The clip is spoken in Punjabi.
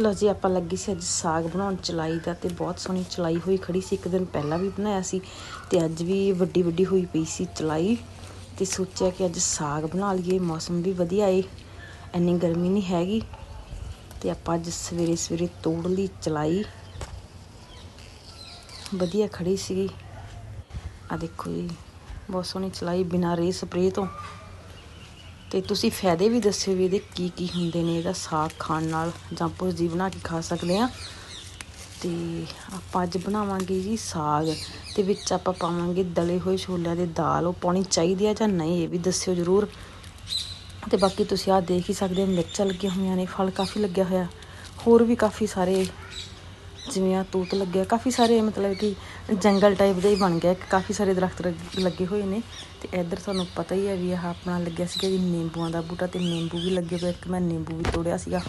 ਲੋ ਜੀ, ਆਪਾਂ ਲੱਗੀ ਸੀ ਅੱਜ ਸਾਗ ਬਣਾਉਣ, ਚਲਾਈ ਦਾ ਤੇ ਬਹੁਤ ਸੋਹਣੀ ਚਲਾਈ ਹੋਈ ਖੜੀ ਸੀ, ਇੱਕ ਦਿਨ ਪਹਿਲਾਂ ਵੀ ਬਣਾਇਆ ਸੀ ਤੇ ਅੱਜ ਵੀ ਵੱਡੀ ਵੱਡੀ ਹੋਈ ਪਈ ਸੀ ਚਲਾਈ ਤੇ ਸੋਚਿਆ ਕਿ ਅੱਜ ਸਾਗ ਬਣਾ ਲਈਏ, ਮੌਸਮ ਵੀ ਵਧੀਆ ਏ, ਇੰਨੀ ਗਰਮੀ ਨਹੀਂ ਹੈਗੀ ਤੇ ਆਪਾਂ ਅੱਜ ਸਵੇਰੇ ਸਵੇਰੇ ਤੋੜ ਲਈ ਚਲਾਈ। ਵਧੀਆ ਖੜੀ ਸੀਗੀ। ਆ ਦੇਖੋ ਜੀ, ਬਹੁਤ ਸੋਹਣੀ ਚਲਾਈ ਬਿਨਾਂ ਰੇ ਸਪਰੇ ਤੋਂ। ਤੇ ਤੁਸੀਂ ਫਾਇਦੇ ਵੀ ਦੱਸਿਓ ਵੀ ਇਹਦੇ ਕੀ ਕੀ ਹੁੰਦੇ ਨੇ ਇਹਦਾ ਸਾਗ ਖਾਣ ਨਾਲ ਜਾਂ ਭੁਰਜੀ ਬਣਾ ਕੇ ਖਾ ਸਕਦੇ ਆ ਤੇ ਆਪਾਂ ਅੱਜ ਬਣਾਵਾਂਗੇ ਜੀ ਸਾਗ ਤੇ ਵਿੱਚ ਆਪਾਂ ਪਾਵਾਂਗੇ ਦਲੇ ਹੋਏ ਛੋਲਿਆਂ ਦੇ ਦਾਲ, ਉਹ ਪਾਉਣੀ ਚਾਹੀਦੀ ਆ ਜਾਂ ਨਹੀਂ ਇਹ ਵੀ ਦੱਸਿਓ ਜਰੂਰ। ਤੇ ਬਾਕੀ ਤੁਸੀਂ ਆ ਦੇਖ ਹੀ ਸਕਦੇ ਹੋ, ਮਿਰਚਾਂ ਲੱਗੀਆਂ ਹੋਈਆਂ ਨੇ, ਫਲ ਕਾਫੀ ਲੱਗਿਆ ਹੋਇਆ, ਹੋਰ ਵੀ ਕਾਫੀ ਸਾਰੇ ਜਿਵੇਂ ਆ ਤੂਤ ਲੱਗਿਆ ਕਾਫੀ ਸਾਰੇ ਮਤਲਬ ਕਿ ਜੰਗਲ ਟਾਈਪ ਦਾ ਹੀ ਬਣ ਗਿਆ ਕਾਫੀ ਸਾਰੇ ਦਰਖਤ ਲੱਗੇ ਹੋਏ ਨੇ। ਤੇ ਇੱਧਰ ਤੁਹਾਨੂੰ ਪਤਾ ਹੀ ਹੈ ਵੀ ਆਹ ਆਪਣਾ ਲੱਗਿਆ ਸੀਗਾ ਜੀ ਨਿੰਬੂਆਂ ਦਾ ਬੂਟਾ ਤੇ ਨਿੰਬੂ ਵੀ ਲੱਗੇ ਹੋਏ ਇੱਕ ਮੈਂ ਨਿੰਬੂ ਵੀ ਤੋੜਿਆ ਸੀਗਾ।